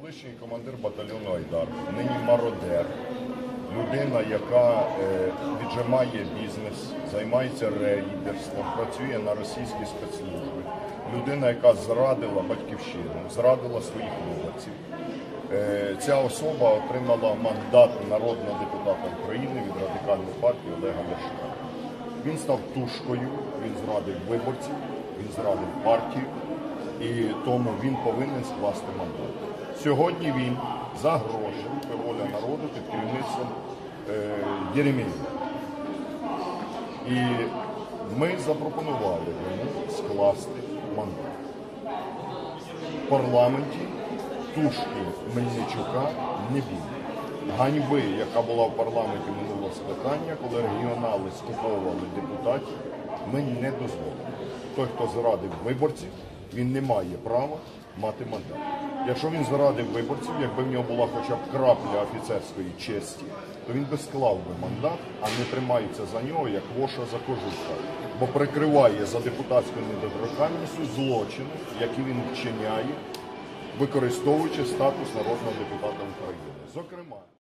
Колишній командир батальйону Айдар, нині мародер, людина, яка е, віджимає бізнес, займається рейдерством, працює на російській спецслужбі, людина, яка зрадила батьківщину, зрадила своїх виборців. Е, Ця особа отримала мандат народного депутата України від радикальної партії Олега Ляшка. Він став тушкою, він зрадив виборців, він зрадив партію, і тому він повинен скласти мандат. Сьогодні він за гроші воля народу під керівництвом е, Єремєєва. І ми запропонували йому скласти мандат. В парламенті тушки Мельничука не буде. Ганьби, яка була в парламенті минулого скликання, коли регіонали скуповували депутатів, ми не дозволимо. Той, хто зрадив виборців, він не має права мати мандат. Якщо він зрадив виборців, якби в нього була хоча б крапля офіцерської честі, то він би склав би мандат, а не тримається за нього, як воша за кожуха. Бо прикриває за депутатською недоторканністю злочини, які він вчиняє, використовуючи статус народного депутата України. Зокрема.